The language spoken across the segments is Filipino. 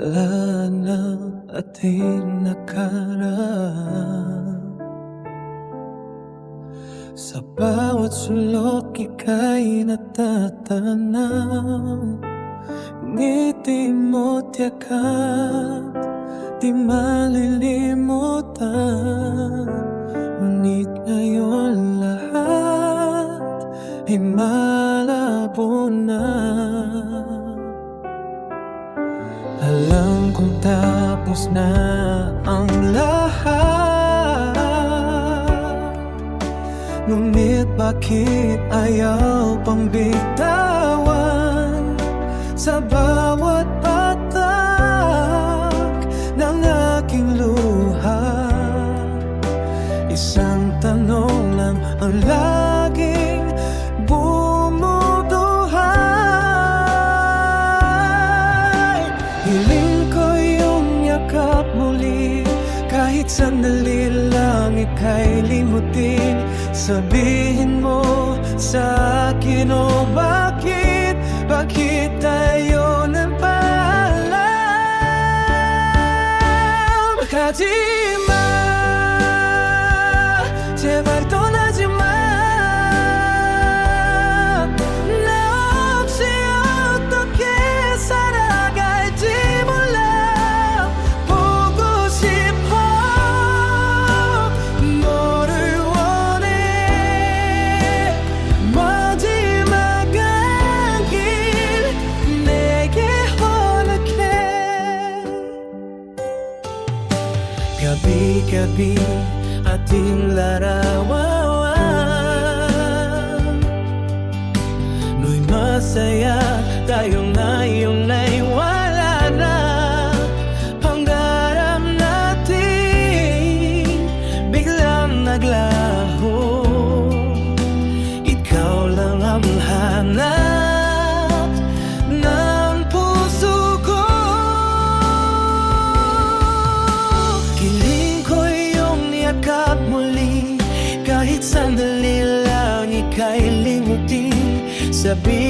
Ala na ating nakaraan Sa bawat sulok ika'y natatanaw Ngiti mo't yakat Di malilimutan Kong tapos na ang lahat Ngunit bakit ayaw pang bitawan Sa bawat patak ng aking luha? Isang tanong lang ang laging Kahit sandali lang ika'y limutin Sabihin mo sa akin o bakit? Bakit tayo nang paalam 제발 Gabi-gabi ating larawan. No'y masaya tayo ngayong naiwala limutin Sabihin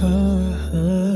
heart.